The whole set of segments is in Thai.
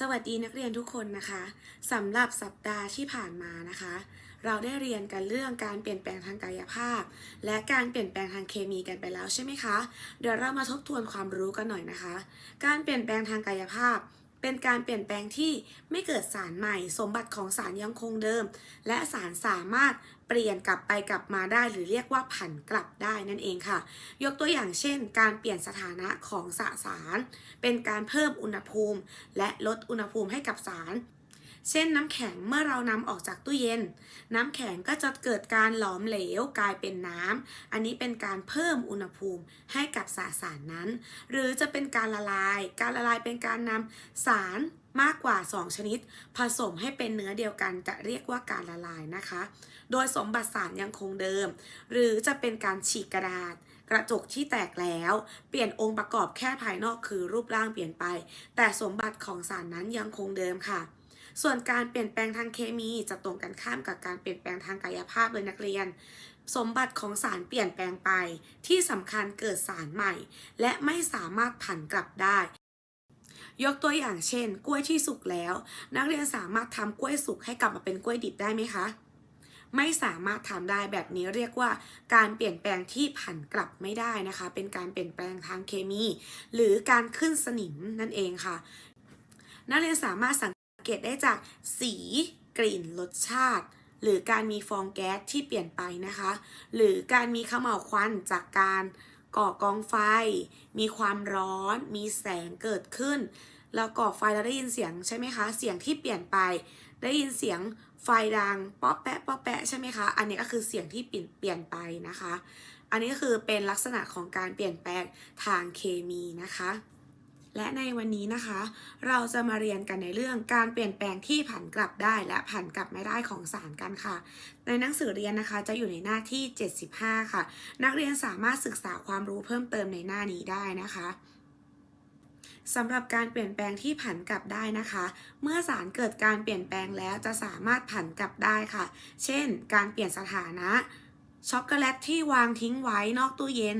สวัสดีนักเรียนทุกคนนะคะสำหรับสัปดาห์ที่ผ่านมานะคะ เราได้เรียนกันเรื่องการเปลี่ยนแปลงทางกายภาพ และการเปลี่ยนแปลงทางเคมีกันไปแล้วใช่ไหมคะ เดี๋ยวเรามาทบทวนความรู้กันหน่อยนะคะ การเปลี่ยนแปลงทางกายภาพ เป็นการเปลี่ยนแปลงที่ไม่เกิดสารใหม่ สมบัติของสารยังคงเดิม และสารสามารถเปลี่ยนกลับไปกลับมาได้ หรือเรียกว่าผันกลับได้นั่นเองค่ะ ยกตัวอย่างเช่น การเปลี่ยนสถานะของสสาร เป็นการเพิ่มอุณหภูมิ และลดอุณหภูมิให้กับสาร เช่นน้ำแข็งเมื่อเรานำออกจากตู้เย็น น้ำแข็งก็จะเกิดการหลอมเหลวกลายเป็นน้ำ อันนี้เป็นการเพิ่มอุณหภูมิให้กับสสารนั้น หรือจะเป็นการละลาย การละลายเป็นการนำสารมากกว่า 2 ชนิด ผสมให้เป็นเนื้อเดียวกันจะเรียกว่าการละลายนะคะ โดยสมบัติสารยังคงเดิม หรือจะเป็นการฉีกกระดาษ กระจกที่แตกแล้ว เปลี่ยนองค์ประกอบแค่ภายนอกคือรูปร่างเปลี่ยนไป แต่สมบัติของสารนั้นยังคงเดิมค่ะ ส่วนการเปลี่ยนแปลงทางเคมีจะตรงกันข้ามกับการเปลี่ยนแปลงทางกายภาพเลยนักเรียน สมบัติของสารเปลี่ยนแปลงไป ที่สำคัญเกิดสารใหม่ และไม่สามารถผันกลับได้ยกตัวอย่างเช่น กล้วยที่สุกแล้ว นักเรียนสามารถทำกล้วยสุกให้กลับมาเป็นกล้วยดิบได้ไหมคะ ไม่สามารถทำได้แบบนี้เรียกว่า การเปลี่ยนแปลงที่ผันกลับไม่ได้นะคะ เป็นการเปลี่ยนแปลงทางเคมี หรือการขึ้นสนิมนั่นเองค่ะ นักเรียนสามารถสัง เกตได้จากสีกลิ่นรสชาติ หรือการมีฟองแก๊สที่เปลี่ยนไปนะคะ หรือการมีขม่าวควันจากการก่อกองไฟ มีความร้อน มีแสงเกิดขึ้นแล้วก่อไฟแล้วได้ยินเสียงใช่ไหมคะ เสียงที่เปลี่ยนไป ได้ยินเสียงไฟดังป๊อปแปะป๊อปแปะใช่ไหมคะ อันนี้ก็คือเสียงที่เปลี่ยนเปลี่ยนไปนะคะ อันนี้ก็คือเป็นลักษณะของการเปลี่ยนแปลงทางเคมีนะคะ และในวันนี้นะคะ เราจะมาเรียนกันในเรื่องการเปลี่ยนแปลงที่ผันกลับได้และผันกลับไม่ได้ของสารกันค่ะ ในหนังสือเรียนนะคะจะอยู่ในหน้าที่ 75 ค่ะ นักเรียนสามารถศึกษาความรู้เพิ่มเติมในหน้านี้ได้นะคะสำหรับการเปลี่ยนแปลงที่ผันกลับได้นะคะ เมื่อสารเกิดการเปลี่ยนแปลงแล้วจะสามารถผันกลับได้ค่ะ เช่น การเปลี่ยนสถานะ ช็อกโกแลตที่วางทิ้งไว้นอกตู้เย็น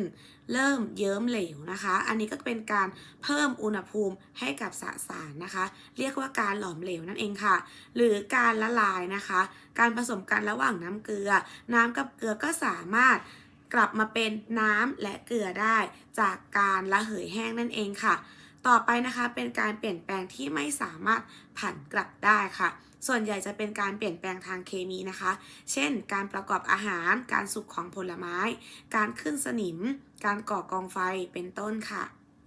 เริ่มเยิ้มเหลวนะคะ อันนี้ก็เป็นการเพิ่มอุณหภูมิให้กับสสารนะคะ เรียกว่าการหลอมเหลวนั่นเองค่ะ หรือการละลายนะคะ การผสมกันระหว่างน้ำเกลือ น้ำกับเกลือก็สามารถกลับมาเป็นน้ำและเกลือได้ จากการระเหยแห้งนั่นเองค่ะ ต่อไปนะคะเป็นการเปลี่ยนแปลงที่ไม่สามารถผันกลับได้ค่ะ ส่วนใหญ่จะเป็นการเปลี่ยนแปลงทางเคมีนะคะ เช่น การประกอบอาหาร การสุกของผลไม้ การขึ้นสนิม การก่อกองไฟ เป็นต้นค่ะ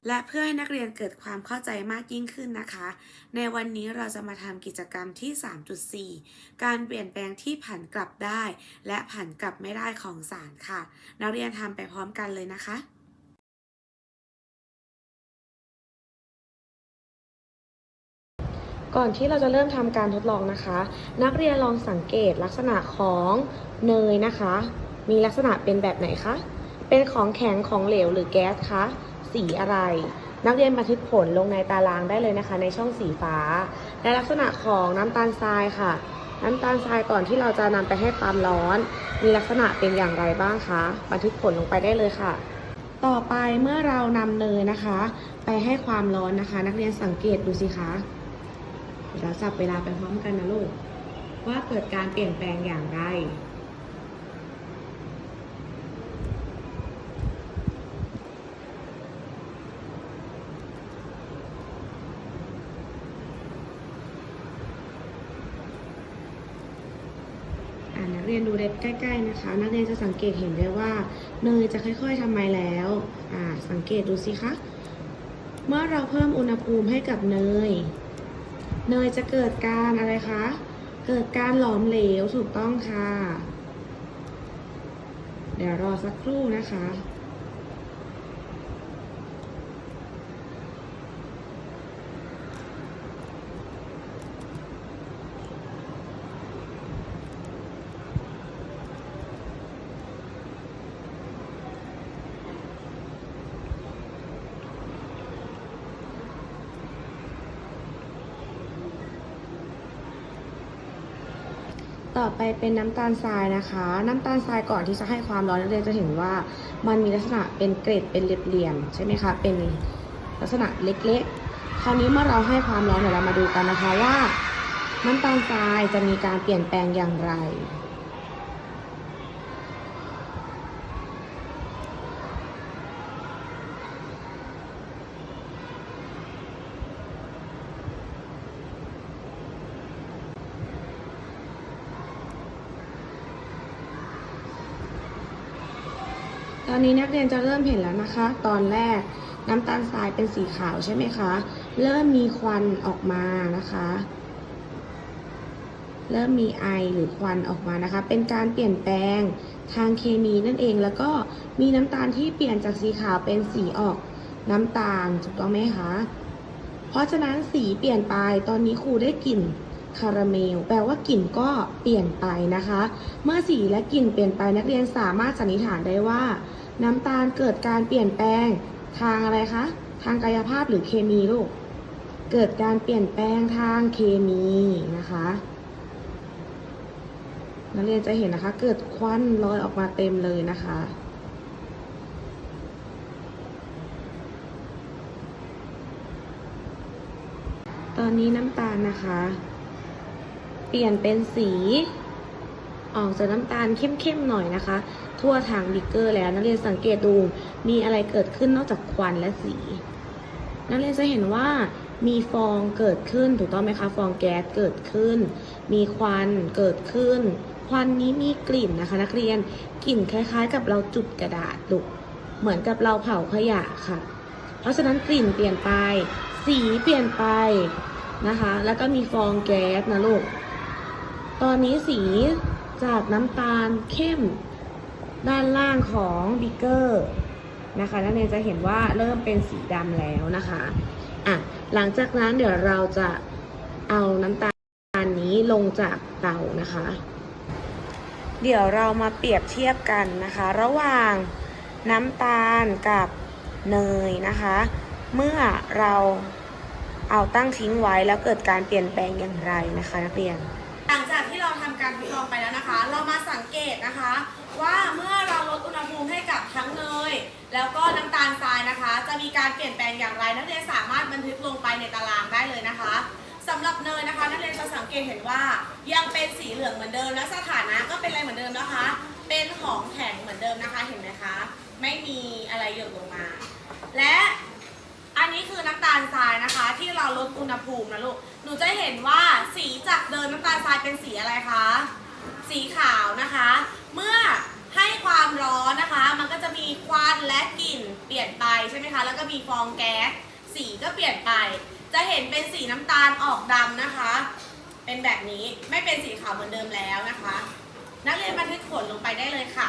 และเพื่อให้นักเรียนเกิดความเข้าใจมากยิ่งขึ้นนะคะ ในวันนี้เราจะมาทำกิจกรรมที่ 3.4 การเปลี่ยนแปลงที่ผันกลับได้ และผันกลับไม่ได้ของสารค่ะ นักเรียนทำไปพร้อมกันเลยนะคะ ก่อนที่เราจะเริ่มทำการทดลองนะคะ นักเรียนลองสังเกตลักษณะของเนยนะคะ มีลักษณะเป็นแบบไหนคะ เป็นของแข็งของเหลวหรือแก๊สคะ สีอะไร นักเรียนบันทึกผลลงในตารางได้เลยนะคะ ในช่องสีฟ้า และลักษณะของน้ำตาลทรายค่ะ น้ำตาลทรายก่อนที่เราจะนำไปให้ความร้อน มีลักษณะเป็นอย่างไรบ้างคะ บันทึกผลลงไปได้เลยค่ะต่อไปเมื่อเรานำเนยนะคะ ไปให้ความร้อนนะคะ นักเรียนสังเกตดูสิคะ เราจับเวลาไปพร้อมกันนะลูก ว่าเกิดการเปลี่ยนแปลงอย่างไร นักเรียนดูได้ใกล้ ๆ นะคะ นักเรียนจะสังเกตเห็นได้ว่าเนยจะค่อย ๆทำไมแล้วอ่าสังเกตดูสิคะ เมื่อเราเพิ่มอุณหภูมิให้กับเนย เนยจะเกิดการอะไรคะ เกิดการหลอมเหลวถูกต้องค่ะ เดี๋ยวรอสักครู่นะคะ ต่อไปเป็นน้ำตาลทรายนะคะ น้ำตาลทรายก่อนที่จะให้ความร้อนนักเรียนจะเห็นว่ามันมีลักษณะเป็นเกล็ดเป็นเหลี่ยมๆใช่ไหมคะ เป็นลักษณะเล็กๆ คราวนี้เมื่อเราให้ความร้อนเดี๋ยวเรามาดูกันนะคะว่า น้ำตาลทรายจะมีการเปลี่ยนแปลงอย่างไร อนนี้นักเรียนจะเริ่มเห็นแล้วนะคะ ตอนแรกน้ำตาลทรายเป็นสีขาวใช่ไหมคะ เริ่มมีควันออกมานะคะ เริ่มมีไอหรือควันออกมานะคะ เป็นการเปลี่ยนแปลงทางเคมีนั่นเอง แล้วก็มีน้ำตาลที่เปลี่ยนจากสีขาวเป็นสีออกน้ำตาลถูกต้องไหมคะ เพราะฉะนั้นสีเปลี่ยนไป ตอนนี้ครูได้กลิ่นคาราเมล แปลว่ากลิ่นก็เปลี่ยนไปนะคะ เมื่อสีและกลิ่นเปลี่ยนไปนักเรียนสามารถสันนิษฐานได้ว่า น้ำตาลเกิดการเปลี่ยนแปลงทางอะไรคะ ทางกายภาพหรือเคมีลูก เกิดการเปลี่ยนแปลงทางเคมีนะคะนักเรียนจะเห็นนะคะ เกิดควันลอยออกมาเต็มเลยนะคะ ตอนนี้น้ำตาลนะคะ เปลี่ยนเป็นสี ออกจากน้ำตาลเข้มๆหน่อยนะคะ ทั่วทางบิกเกอร์แล้วนักเรียนสังเกตดูมีอะไรเกิดขึ้นนอกจากควันและสี นักเรียนจะเห็นว่ามีฟองเกิดขึ้นถูกต้องไหมคะฟองแก๊สเกิดขึ้น มีควันเกิดขึ้น ควันนี้มีกลิ่นนะคะ นักเรียนกลิ่นคล้ายๆ กับเราจุดกระดาษลูกเหมือนกับเราเผาขยะค่ะ เพราะฉะนั้นกลิ่นเปลี่ยนไป สีเปลี่ยนไปนะคะ แล้วก็มีฟองแก๊สนะลูกตอนนี้สี จากน้ำตาลเข้มด้านล่างของบิกเกอร์นะคะนักเรียนจะเห็นว่าเริ่มเป็นสีดำแล้วนะคะอะหลังจากนั้นเดี๋ยวเราจะเอาน้ำตาลนี้ลงจากเตานะคะ เดี๋ยวเรามาเปรียบเทียบกันนะคะ ระหว่างน้ำตาลกับเนยนะคะ เมื่อเราเอาตั้งทิ้งไว้แล้วเกิดการเปลี่ยนแปลงอย่างไรนะคะ นักเรียน การทดลองไปแล้วนะคะ เรามาสังเกตนะคะ ว่าเมื่อเราลดอุณหภูมิให้กับทั้งเนยแล้วก็น้ำตาลทรายนะคะ จะมีการเปลี่ยนแปลงอย่างไร นักเรียนสามารถบันทึกลงไปในตารางได้เลยนะคะสำหรับเนยนะคะ นักเรียนจะสังเกตเห็นว่ายังเป็นสีเหลืองเหมือนเดิมและสถานะก็เป็นอะไรเหมือนเดิมนะคะ เป็นของแข็งเหมือนเดิมนะคะเห็นไหมคะไม่มีอะไรหยดลงมา และอันนี้คือน้ำตาลทรายนะคะ ที่เราลดอุณหภูมินะลูกหนูจะเห็นว่า สีจากเดิมน้ำตาลทรายเป็นสีอะไรคะ สีขาวนะคะ เมื่อให้ความร้อนนะคะ มันก็จะมีควันและกลิ่นเปลี่ยนไปใช่ไหมคะ แล้วก็มีฟองแก๊ส สีก็เปลี่ยนไป จะเห็นเป็นสีน้ำตาลออกดำนะคะ เป็นแบบนี้ ไม่เป็นสีขาวเหมือนเดิมแล้วนะคะ นักเรียนบันทึกผลลงไปได้เลยค่ะ